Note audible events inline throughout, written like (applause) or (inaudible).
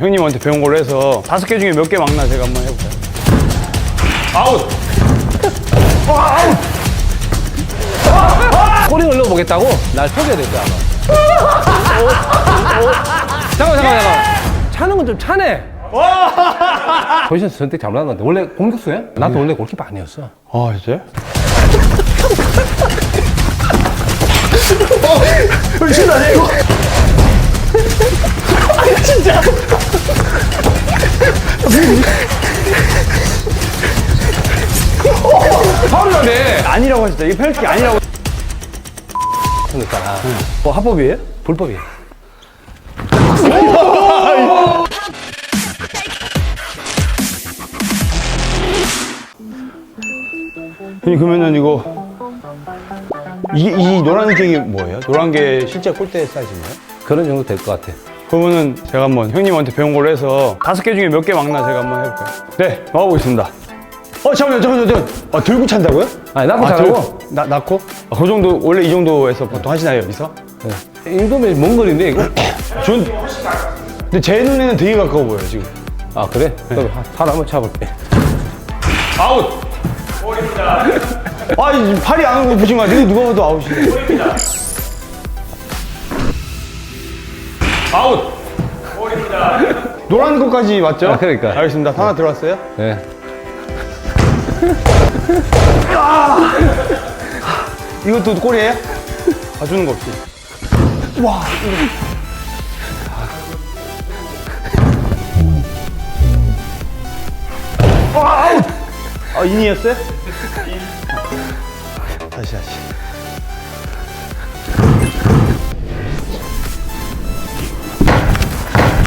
형님한테 배운 걸로 해서 다섯 개 중에 몇 개 막나 제가 한번 해볼까요? 아웃! 꼬리 올려보겠다고? 날 속여야 될 거야, 아마. 잠깐만, 잠깐만, 잠깐만. 차는 건 좀 차네. (laughs) 포지션 선택 잘못한 건데. 원래 공격수야? 나도 원래 골키퍼 아니었어. 아 진짜요? 파 (laughs) 울이라네. 아니라고 하시죠 이게 페널티 아니라고 그러니까. 뭐 합법이에요? 불법이야. 형님 그러면은 이거 이, 이 노란 게 뭐예요? 노란 게 실제 골대 사이즈인가요? 그런 정도 될 것 같아. 그러면은 제가 한번 형님한테 배운 걸로 해서 다섯 개 중에 몇 개 막나 제가 한번 해볼까요? 네, 막아보겠습니다. 어, 잠깐만요, 잠깐만요, 잠깐만요. 아, 들고 찬다고요? 아니, 낳고 아, 자라고? 들고- 나, 낳고? 아, 그 정도, 원래 이 정도에서 보통 하시나요, 여기서? 이 정도면 먼 거리인데, 이거? (coughs) 전, 근데 제 눈에는 되게 가까워 보여요, 지금. 아, 그래? 그럼 살 한번 차볼게. 아웃! 아, 이 팔이 안 오는 거 보신 거 아니에요? 누가 봐도 아웃이네. 아웃! 노란 거까지 맞죠? 아, 그러니까. 알겠습니다. 하나 들어왔어요? 네. 이것도 골이에요? 봐주는 거 없이. 와, 이거. 와, 아웃! 아, 인이었어요? 다시, 다시.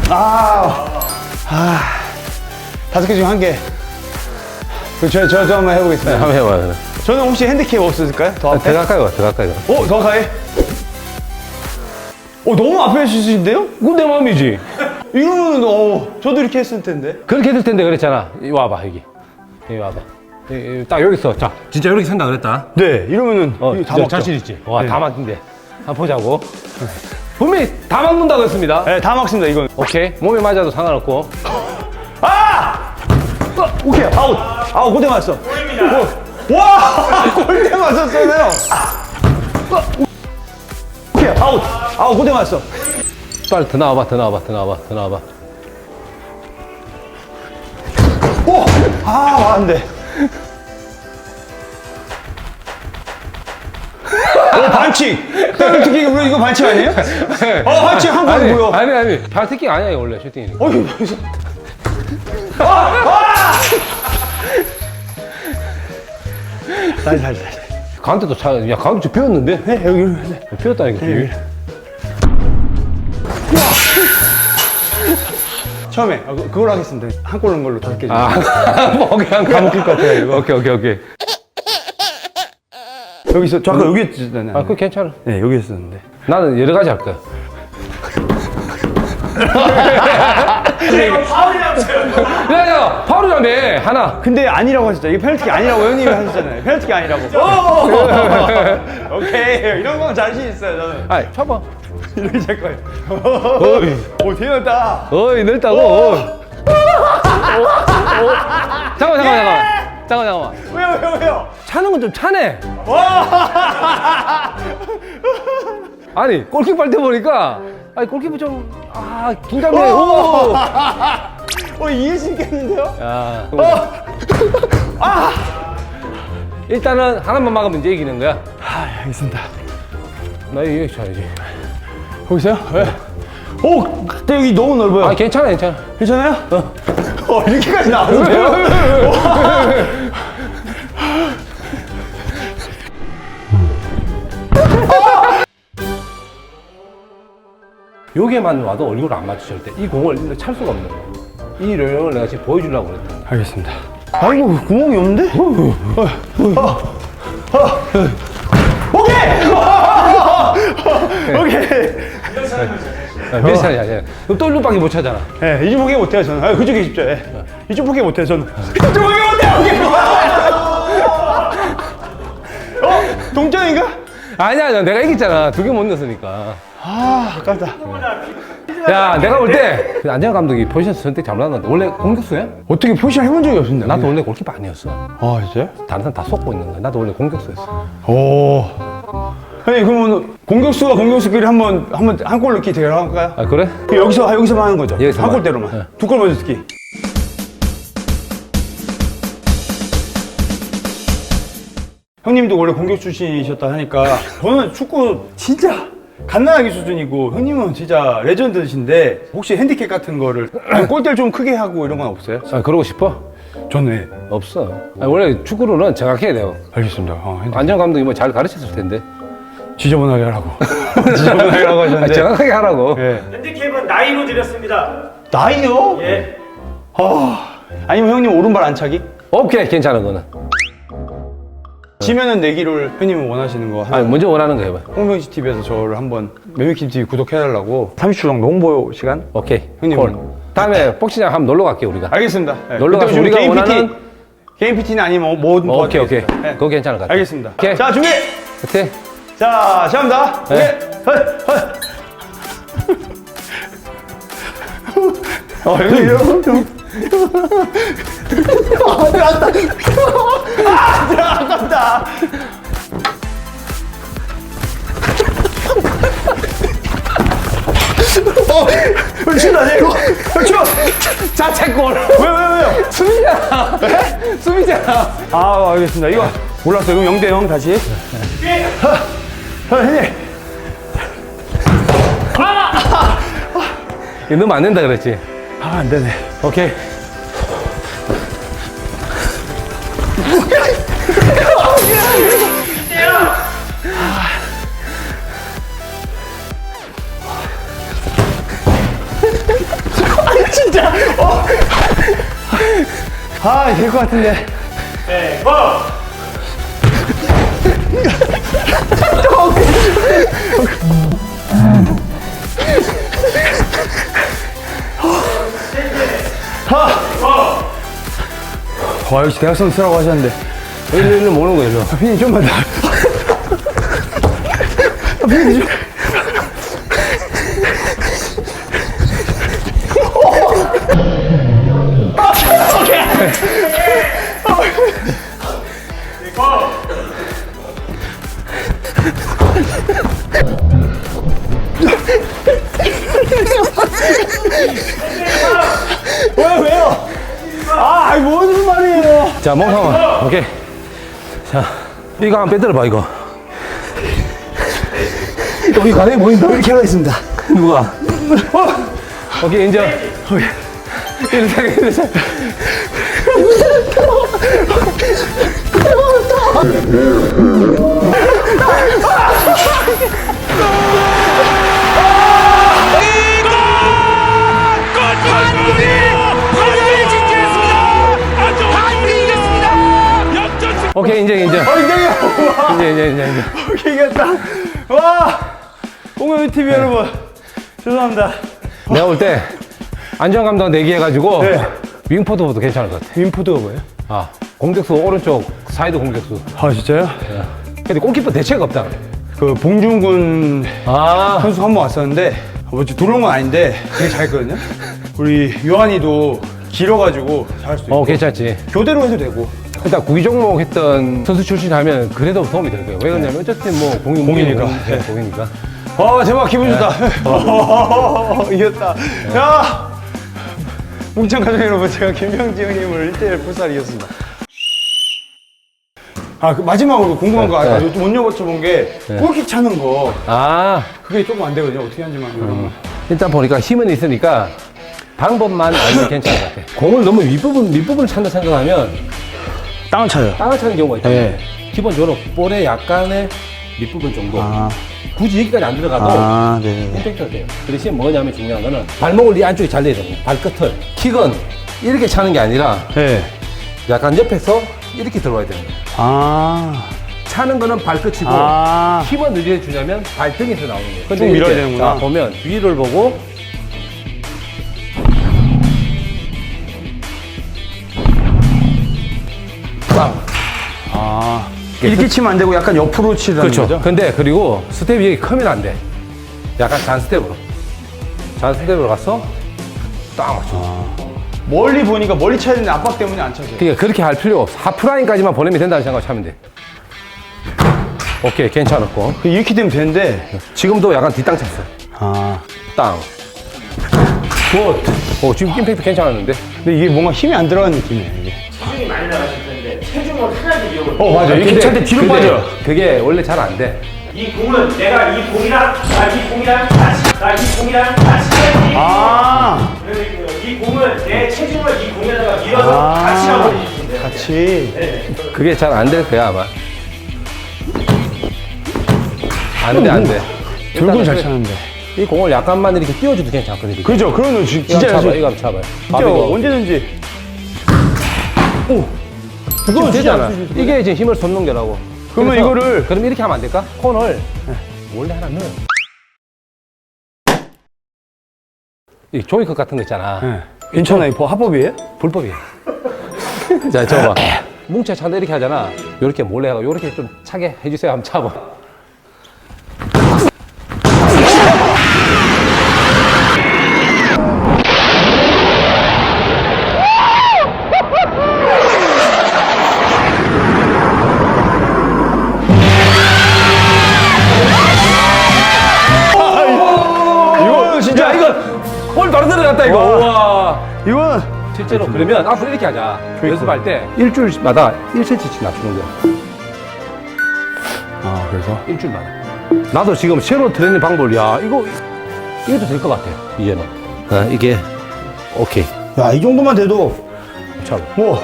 아, 아, 다섯 개 중에 한 개. 그 저, 저, 저 한번 해보겠습니다. 한번 해봐요, 그럼. 저는 혹시 핸디캡 없을까요? 더 아, 앞에? 더 가까이 와, 더 가까이 와. 어, 더 가해? 어, 너무 앞에 주시는데요? 그건 내 마음이지. 이거는, 어, 저도 이렇게 했을 텐데. 그렇게 될 텐데 그랬잖아. 이 와봐, 여기. 여기 와봐. 여기, 여기 딱 여기 있어. 자, 진짜 이렇게 선다 그랬다. 네, 이러면은, 어, 이거 다 진짜 막죠? 자신 있지? 와, 네. 다 맞는데. 한번 보자고. 분명히 다 막는다고 했습니다. 네, 다 막습니다, 이건. 오케이. 몸에 맞아도 상관없고. 아! 어, 오케이, 아웃. 아웃, 골대 맞았어. 골입니다. 와! (laughs) 골대 맞았어요. 어, 오케이, 아웃. 아웃, 골대 맞았어. 빨리 더 나와봐, 더 나와봐, 더 나와봐, 더 나와봐. 오! 아, 안 돼. 반칙! 땅을 튀기기 물론 이거 반칙 아니에요? 어, 반칙 한번 아니, 뭐야? 아니, 아니. 발특기 아니야, 원래 슈팅이. 어휴. 아! 다시, 다시, 다시. 가운데도 차, 야, 좀 비었는데? 네, 여기, 여기. 비었다니까, 네. 비위. 처음에 아, 그- 그걸로 하겠습니다. 한 골 넣은 걸로 다섯 개. 아, 다 먹힐 것 같아요, 이거. 오케이, 오케이, 오케이. 여기 있어. 저 아까 여기 있잖아요. 아, 그거 괜찮아. 네, 여기 있었는데. 나는 여러 가지 할 거야. 야, 야, 파울이라며, 하나. 근데 아니라고 하셨죠. 이게 페널티 아니라고 형님이 하셨잖아요. 페널티 아니라고. (laughs) 오케이. 이런 건 자신 있어요, 저는. 아이, 쳐봐. 이렇게 잘 거예요. 어이, 오, 되었다. 어이, 넓다고. 어. 잠깐만, 잠깐만, 잠깐만. 잠깐만, 잠깐만. 왜요, 왜요, 왜요? 차는 건 좀 차네. (laughs) 아니, 골키퍼 할 때 보니까, 아니, 골키퍼 좀, 아, 긴장돼. 오! (laughs) 어, 이해수 있겠는데요? 야, (laughs) 일단은 하나만 막으면 이제 이기는 거야. 아, 알겠습니다. 나 이거 쳐야지. 거기서요? 네. 오, 근데 여기 너무 넓어요. 아, 괜찮아, 괜찮아. 괜찮아요? 어. 이렇게까지 나와도 돼요? 여기에만 와도 얼굴을 안 맞추 절대. 이 공을 일로 찰 수가 없는 거야. 이 요령을 내가 지금 보여주려고 그랬다. 알겠습니다. 아이고, 구멍이 없는데? 어, 어, 어. 오케이! 오케이! 야, 몇 살이야, 야. 그럼 또 일로 밖에 못 차잖아. 예, 이쪽 포기 못해요, 저는. 아, 그쪽에 십죠 예. 이쪽 포기 못해요, 저는. 이쪽 포기 못해요, 오케이! 어? 동점인가? 아니야, 아니야. 내가 이겼잖아. 두 개 못 넣었으니까. 아, 아깝다. 야, 내가 볼 때, 그 안정 감독이 포지션 선택 잘못한 건데, 원래 공격수야? 어떻게 포지션 해본 적이 없습니다. 나도 원래 골키퍼 아니었어. 아, 진짜요? 다른 사람 다 속고 있는 거야. 나도 원래 공격수였어. 오. 형님, 그러면 공격수가 공격수끼리 한 번, 한 번 한 골 넣기 대결 할까요? 아, 그래? 여기서, 여기서만 하는 거죠? 여기서만. 한 골대로만. 네. 두골 먼저 넣기. 형님도 원래 공격 출신이셨다 하니까 저는 축구 진짜 갓난아기 수준이고 형님은 진짜 레전드신데 혹시 핸디캡 같은 거를 (clears throat) 골대를 좀 크게 하고 이런 건 없어요? 아, 그러고 싶어? 저는 없어. 아니, 원래 축구로는 정확해야 돼요. 알겠습니다. 어, 핸디... 안정 감독이 뭐 잘 가르쳤을 텐데. 지저분하게 하라고. (laughs) (laughs) 지저분하게 하라고 아, 하셨는데. 정확하게 하라고. 예. 핸디캡은 나이로 드렸습니다. 나이요? 예. 아, 아니면 형님 오른발 안차기? 오케이, 괜찮은 거는. 치면은 내기를 형님은 원하시는 거 아니, 하면 먼저 원하는 거 해봐. 홍명시 TV에서 저를 한번 매미킴 TV 구독해달라고 30초 정도 홍보 시간? 오케이. 형님. 콜. 다음에 복싱장 한번 놀러 갈게, 우리가. 알겠습니다. 네. 놀러 그때 가서 좀 우리가 개인 원하는- PT, 개인 PT는 아니면 뭐든 오케이, 오케이. 도와드리겠습니다. 네. 그거 괜찮을 것 같아. 알겠습니다. 오케이. 자, 준비! 오케이. 자, 시작합니다. 네. 오케이. 헐, 헐. (laughs) 어, 형님, 형. 아, 들어갔다. 아, 들어갔다. 어, 왜 이거? 왜 쳐? 자책골. 왜, 왜, 왜요? 수비잖아. 수비잖아. 아, 알겠습니다. 이거 몰랐어요. 그럼 0대 0 다시. 아, 형님. 이거 넣으면 안 된다 그랬지. 아, 안 되네. 오케이. 아, 될 것 같은데. 네. 고! 와, 역시 대학생 쓰라고 하셨는데. 일로 일로 모는 거 일로. 아, 피디 좀만 더. 아, 피디 좀. 자, 몸 한번. 오케이. 자, 이거 한번 빼들어봐, 이거. 여기 가능해 보인다. 이렇게 하겠습니다. 누가? 오케이, 인정. 오케이. 이렇게, 이 오케이, 인정, 인정. 어, 인정해요. 인정, 인정, 인정, 인정. 오케이, 이겼다. 와! 홍명희 TV 여러분. 죄송합니다. 내가 볼 때, 안정 감독 내기해가지고, 네. 윙포드보다 괜찮을 것 같아. 윈포드가 뭐예요? 아, 공격수, 오른쪽, 사이드 공격수. 아, 진짜요? 근데 골키퍼 대체가 없다. 그 봉준군 아, 선수 한 번 왔었는데, 뭐 들어온 건 아닌데 되게 잘했거든요. 우리 요한이도 길어가지고 잘할 수 있고. 어, 괜찮지. 교대로 해도 되고. 일단 구기 종목 했던 선수 출신 하면 그래도 도움이 될 거예요. 왜 그러냐면 어쨌든 뭐 공인, 공이니까. 네. 공이니까. 아, 대박 기분 좋다. (laughs) 이겼다. 야! 뭉창 가족 여러분, 제가 김병지 형님을 1대1 풀살 이겼습니다. 아, 그 마지막으로 궁금한 거, 아, 네. 못 여쭤본 게, 골킥 차는 거, 아, 그게 조금 안 되거든요. 어떻게 하는지만. 음. 일단 보니까 힘은 있으니까 방법만 알면 (laughs) 괜찮을 것 같아. 공을 너무 윗부분, 밑부분을 찬다 생각하면 땅을 차요. 땅을 차는 경우가 있잖아요. 네. 기본적으로 볼의 약간의 밑부분 정도. 아, 굳이 여기까지 안 들어가도 아, 네. 임팩트가 돼요. 그 대신 뭐냐면 중요한 거는 발목을 이 안쪽에 잘 내야 됩니다. 발끝을. 킥은 이렇게 차는 게 아니라 네. 약간 옆에서 이렇게 들어와야 되는 거예요. 아, 차는 거는 발끝이고 아. 힘은 어디에 주냐면 발등에서 나오는 거예요. 쭉 밀어야 이렇게 되는구나. 자, 보면 위를 보고 아. 이렇게 치면 안 되고 약간 옆으로 치라는 그렇죠. 거죠? 근데 그리고 스텝이 여기 크면 안 돼. 약간 잔 스텝으로. 자세대로 가서 딱 맞춰. 멀리 보니까 멀리 차야 되는데 압박 때문에 안 차죠. 그러니까 그렇게 할 필요 없어. 하프라인까지만 보내면 된다는 생각을 하면 돼. 오케이, 괜찮았고. 이렇게 되면 되는데. 지금도 약간 뒷땅 쳤어. 아. 땅. 굿. 오, 지금 임팩트 괜찮았는데? 근데 이게 뭔가 힘이 안 들어가는 느낌이에요, 어, 맞아. 이렇게 근데 찰때 뒤로 그게- 빠져요. 그게 원래 잘 안 돼. 이 공은 내가 이 공이랑 나이 공이랑 같이 나이 공이랑 같이 해야지 아. 그러니까요. 이 공을 내 체중을 이 공에다가 밀어서 아. 같이 가버리시면 돼요 같이. 그게 잘 안 될 거야, 아마. 안 돼, 안 돼. (laughs) 결국은 잘 일단은 차는데. 이 공을 약간만 이렇게 띄워줘도 괜찮거든. 이렇게. 그죠? 지- 이거 진짜 한번 잡아, 이거 한번 잡아요. 진짜 바비가 언제든지. 그건 되잖아. 이게 지금 힘을 쏟는 게라고. 그러면 그래서 이거를- 그럼 이렇게 하면 안 될까? 콘을 원래 하나 넣어. 이 조이컵 같은 거 있잖아. 네. 괜찮아요. 뭐 합법이에요? 불법이야. (laughs) 자, 저봐. 뭉쳐 찬다 이렇게 하잖아. 요렇게 몰래 하고 요렇게 좀 차게 해주세요. 한번 차봐. 실제로 그러면 앞으로 이렇게 하자. 연습할 때 일주일마다 1cm씩 낮추는 거야. 아 그래서 일주일마다. 나도 지금 새로 트레이닝 방법을, 야, 이거, 이것도 될 것 같아, 이제는. 아, 이게, 오케이. 야 이 정도만 돼도 참. 뭐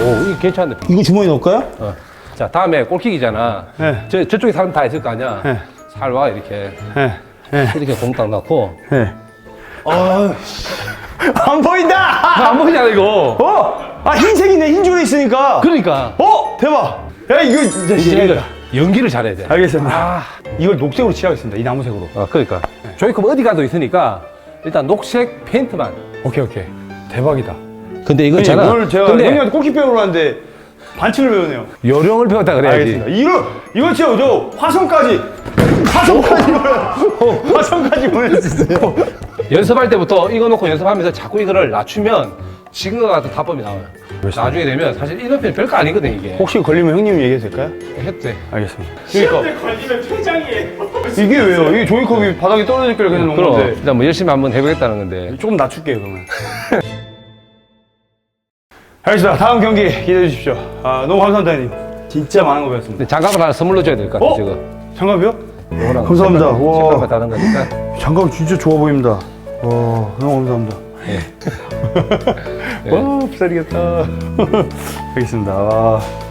오, 이게 괜찮네. 이거 주머니 넣을까요? 어. 자, 다음에 골킥이잖아. 네. 저, 저쪽에 사람 다 있을 거 아니야. 네. 살 와, 이렇게. 네. 네. 이렇게 공딱 넣고. 네. (laughs) 안 보인다. 안 보이잖아, 이거. 어? 아 흰색이네 흰 줄이 있으니까. 그러니까. 어 대박. 야 이거 진짜. 이거 연기를 잘해야 돼. 알겠습니다. 아, 이걸 녹색으로 칠하겠습니다. 이 나무색으로. 어, 그러니까. 조이컵 어디 가도 있으니까 일단 녹색 페인트만. 오케이 오케이. 대박이다. 근데 이거 형님, 있잖아. 오늘 제가 형님한테 골키 배우러 왔는데 반칙을 배우네요. 요령을 배웠다 그래야지. 알겠습니다. 이거 이거 치워 저 화성까지 화성까지 보내 화성까지 보내주세요. 연습할 때부터 이거 놓고 연습하면서 자꾸 이거를 낮추면 지금과 같은 답법이 나와요. 나중에 되면 사실 이너펜 별거 아니거든 이게. 혹시 걸리면 형님 얘기해도 될까요? 돼. 알겠습니다. 시험에 걸리면 퇴장이에요 이게 왜요? 이게 종이컵이 바닥에 떨어질 걸 그냥 놓은 그럼 건데 일단 뭐 열심히 한번 해보겠다는 건데. 조금 낮출게요 그러면. (laughs) 알겠습니다. 다음 경기 기대해 주십시오. 아 너무 감사합니다 형님. 진짜 많은 거 배웠습니다. 근데 장갑을 하나 선물로 줘야 될 것 같아 어? 지금. 장갑이요? 요거랑 감사합니다. 우와. 색깔만 다른 거니까. 장갑 진짜 좋아 보입니다. 와 너무 감사합니다. (laughs) 와 비싸리겠다. (laughs) 알겠습니다. 와.